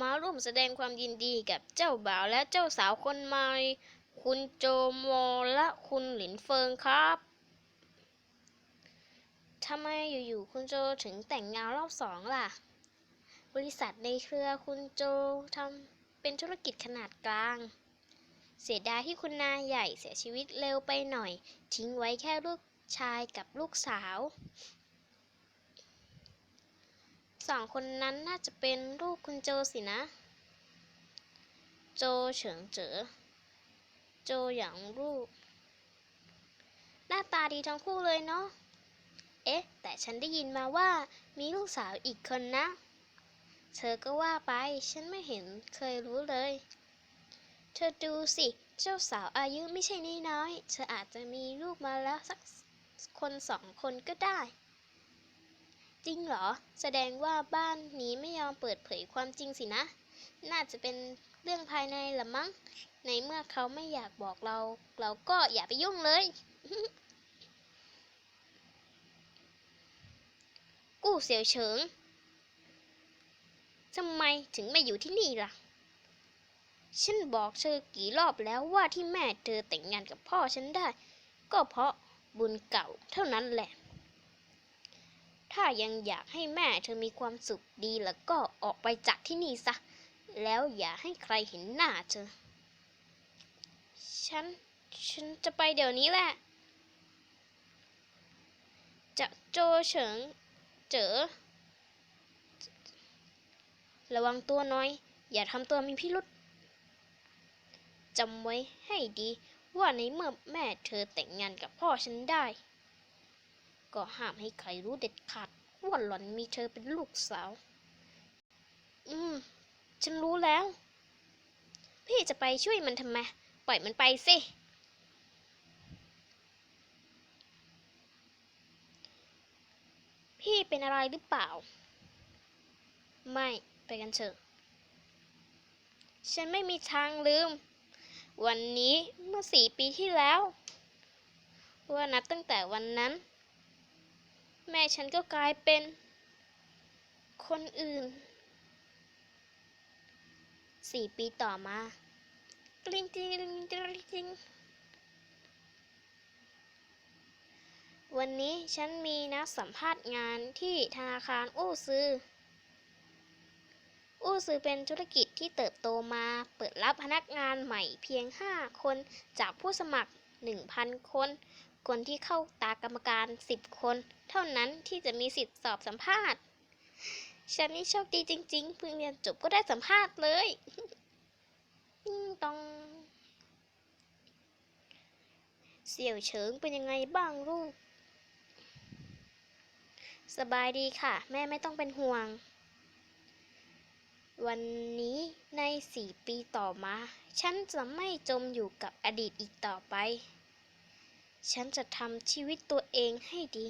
มาร่วมแสดงความยินดีกับเจ้าบ่าวและเจ้าสาวคนใหม่ คุณโจโมและคุณหลินเฟิงครับทำไมอยู่ๆคุณโจถึงแต่งงานรอบสองล่ะ บริษัทในเครือคุณโจทำเป็นธุรกิจขนาดกลาง เสียดายที่คุณนายใหญ่เสียชีวิตเร็วไปหน่อย ทิ้งไว้แค่ลูกชายกับลูกสาว สองคนนั้นน่าจะเป็นลูกคุณโจสินะ โจเฉิงเจ๋อ โจหยางลูก หน้าตาดีทั้งคู่เลยเนาะ เอ๊ะ แต่ฉันได้ยินมาว่ามีลูกสาวอีกคนนะ เธอก็ว่าไป ฉันไม่เห็นเคยรู้เลย เธอดูสิ เจ้าสาวอายุไม่ใช่น้อย เธออาจจะมีลูกมาแล้วสักคนสองคนก็ได้ จริงเหรอ แสดงว่าบ้านนี้ไม่ยอมเปิดเผยความจริงสินะ น่าจะเป็นเรื่องภายในละมั้ง ในเมื่อเขาไม่อยากบอกเรา เราก็อย่าไปยุ่งเลย กู้เสียวเฉิงทำไมถึงไม่อยู่ที่นี่ล่ะ ฉันบอกเธอกี่รอบแล้วว่าที่แม่เธอแต่งงานกับพ่อฉันได้ ก็เพราะบุญเก่าเท่านั้นแหละ ถ้ายังอยากให้แม่เธอมีความสุขดีแล้วก็ออกไปจากที่นี่ซะ แล้วอย่าให้ใครเห็นหน้าเธอ ฉัน ฉันจะไปเดี๋ยวนี้แหละ จะโจเฉิง เจอ ระวังตัวน้อย อย่าทำตัวมีพิรุษจำไว้ให้ดีว่าในเมื่อแม่เธอแต่งงานกับพ่อฉันได้ ก็ห้ามให้ใครรู้เด็ดขาดว่าหล่อนมีเธอเป็นลูกสาว อืม ฉันรู้แล้ว พี่จะไปช่วยมันทำไม ปล่อยมันไปสิ พี่เป็นอะไรหรือเปล่า ไม่ ไปกันเถอะ ฉันไม่มีทางลืม วันนี้เมื่อสี่ปีที่แล้ว ว่านับตั้งแต่วันนั้น แม่ฉันก็กลายเป็นคนอื่น สี่ปีต่อมากริงกริ๊งกริ๊งกริ๊งกริ๊งวันนี้ฉันมีนัดสัมภาษณ์งานที่ธนาคารอู้ซือ อู้ซือเป็นธุรกิจที่เติบโตมาเปิดรับพนักงานใหม่เพียง 5 คนจากผู้สมัคร 1,000 คน คนที่เข้าตากรรมการ 10 คน เท่านั้นที่จะมีสิทธิ์สอบสัมภาษณ์ ฉันนี่โชคดีจริง ๆ เพิ่งเรียนจบก็ได้สัมภาษณ์เลยติ้งตอง เสี่ยวเฉิงเป็นยังไงบ้างลูก สบายดีค่ะ แม่ไม่ต้องเป็นห่วง วันนี้ในสี่ปีต่อมา ฉันจะไม่จมอยู่กับอดีตอีกต่อไป ฉันจะทำชีวิตตัวเองให้ดี